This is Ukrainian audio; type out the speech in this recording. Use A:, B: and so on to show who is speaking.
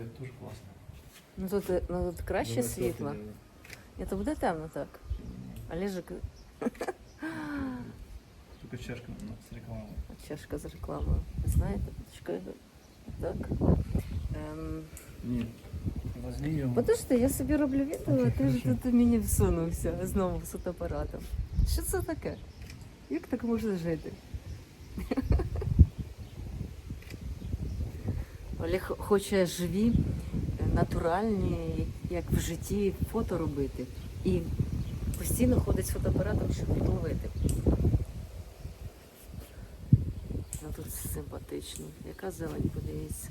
A: Цвет тоже классный.
B: Ну тут, ну, тут краще
A: Давай
B: світло.
A: делаю.
B: Ні, то буде темно так. Олежик,
A: Только чашка ну, с рекламой.
B: чашка з рекламою. Знаєте, чекай, так. Ем,
A: Нет. Возьми ее.
B: подожди, я собі роблю відео, а ти ж тут мені всунувся знову з фотоапаратом. Що це таке? Як так можна жити? Олег хоче живі, натуральні, як в житті, фото робити. І постійно ходить з фотоапаратом, щоб відловити. Ну тут симпатично. Яка зелень, подивіться.